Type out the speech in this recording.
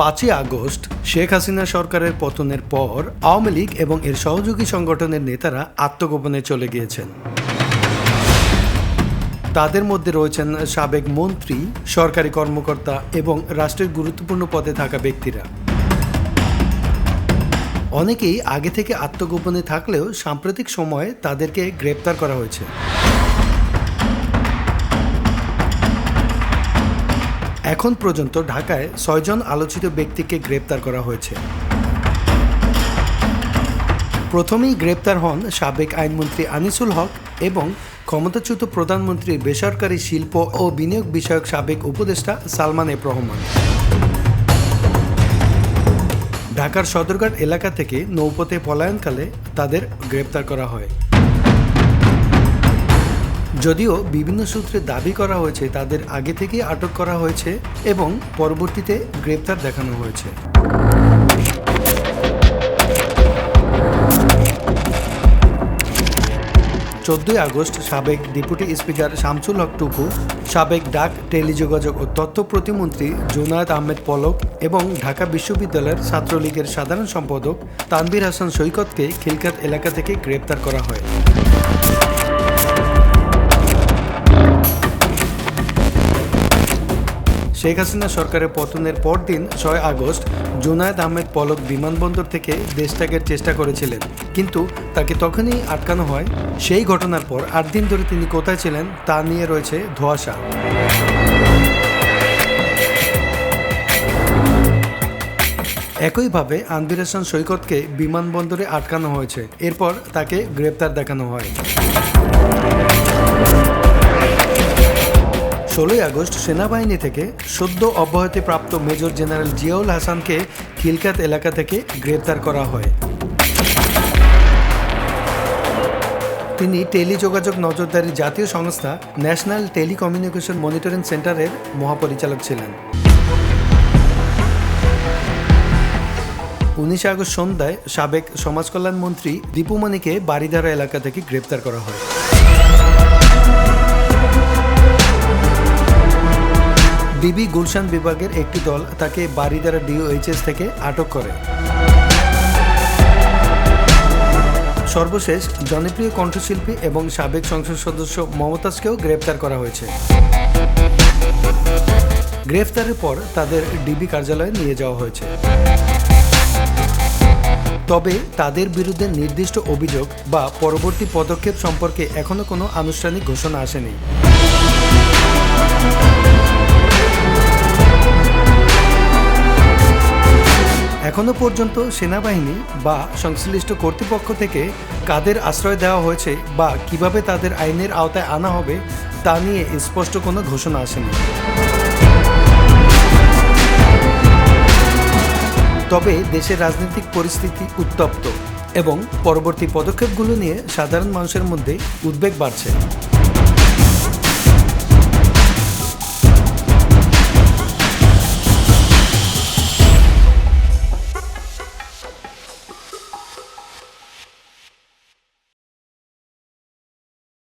পাঁচই আগস্ট শেখ হাসিনা সরকারের পতনের পর আওয়ামী লীগ এবং এর সহযোগী সংগঠনের নেতারা আত্মগোপনে চলে গিয়েছেন। তাদের মধ্যে রয়েছেন সাবেক মন্ত্রী, সরকারি কর্মকর্তা এবং রাষ্ট্রের গুরুত্বপূর্ণ পদে থাকা ব্যক্তিরা। অনেকেই আগে থেকে আত্মগোপনে থাকলেও সাম্প্রতিক সময়ে তাদেরকে গ্রেপ্তার করা হয়েছে। এখন পর্যন্ত ঢাকায় ছয়জন আলোচিত ব্যক্তিকে গ্রেপ্তার করা হয়েছে। প্রথমেই গ্রেপ্তার হন সাবেক আইনমন্ত্রী আনিসুল হক এবং ক্ষমতাচ্যুত প্রধানমন্ত্রী বেসরকারি শিল্প ও বিনিয়োগ বিষয়ক সাবেক উপদেষ্টা সালমান এফ রহমান। ঢাকার সদরঘাট এলাকা থেকে নৌপথে পলায়নকালে তাদের গ্রেপ্তার করা হয়। যদিও বিভিন্ন সূত্রে দাবি করা হয়েছে, তাদের আগে থেকেই আটক করা হয়েছে এবং পরবর্তীতে গ্রেপ্তার দেখানো হয়েছে। চোদ্দই আগস্ট সাবেক ডেপুটি স্পিকার শামসুল হক টুকু সাবেক ডাক, টেলিযোগাযোগ ও তথ্য প্রতিমন্ত্রী জুনায়দ আহমেদ পলক এবং ঢাকা বিশ্ববিদ্যালয়ের ছাত্রলীগের সাধারণ সম্পাদক তানভীর হাসান সৈকতকে খিলকাত এলাকা থেকে গ্রেপ্তার করা হয়। শেখ হাসিনা সরকারের পতনের পরদিন ছয় আগস্ট জুনায়দ আহমেদ পলক বিমানবন্দর থেকে দেশ ত্যাগের চেষ্টা করেছিলেন। কিন্তু তাকে তখনই আটকানো হয়। সেই ঘটনার পর আট দিন ধরে তিনি কোথায় ছিলেন তা নিয়ে রয়েছে ধোঁয়াশা। একইভাবে আনবির হাসান সৈকতকে বিমানবন্দরে আটকানো হয়েছে। এরপর তাকে গ্রেপ্তার দেখানো হয়। ষোলোই আগস্ট সেনাবাহিনী থেকে সদ্য অব্যাহতিপ্রাপ্ত মেজর জেনারেল জিয়াউল হাসানকে খিলকাত এলাকা থেকে গ্রেপ্তার করা হয়। তিনি টেলিযোগাযোগ নজরদারি জাতীয় সংস্থা ন্যাশনাল টেলিকমিউনিকেশন মনিটরিং সেন্টারের মহাপরিচালক ছিলেন। উনিশে আগস্ট সন্ধ্যায় সাবেক সমাজকল্যাণ মন্ত্রী দীপুমণিকে বাড়িধারা এলাকা থেকে গ্রেপ্তার করা হয়। ডিবি গুলশান বিভাগের একটি দল তাকে বাড়িদারা ডিওএইচএস থেকে আটক করে। সর্বশেষ, জনপ্রিয় কণ্ঠশিল্পী এবং সাবেক সংসদ সদস্য মমতাজকেও গ্রেপ্তার করা হয়েছে। গ্রেফতারের পর তাদের ডিবি কার্যালয়ে নিয়ে যাওয়া হয়েছে। তবে তাদের বিরুদ্ধে নির্দিষ্ট অভিযোগ বা পরবর্তী পদক্ষেপ সম্পর্কে এখনও কোনো আনুষ্ঠানিক ঘোষণা আসেনি। এখনও পর্যন্ত সেনাবাহিনী বা সংশ্লিষ্ট কর্তৃপক্ষ থেকে কাদের আশ্রয় দেওয়া হয়েছে বা কীভাবে তাদের আইনের আওতায় আনা হবে তা নিয়ে স্পষ্ট কোনো ঘোষণা আসেনি। তবে দেশের রাজনৈতিক পরিস্থিতি উত্তপ্ত এবং পরবর্তী পদক্ষেপগুলো নিয়ে সাধারণ মানুষের মধ্যে উদ্বেগ বাড়ছে।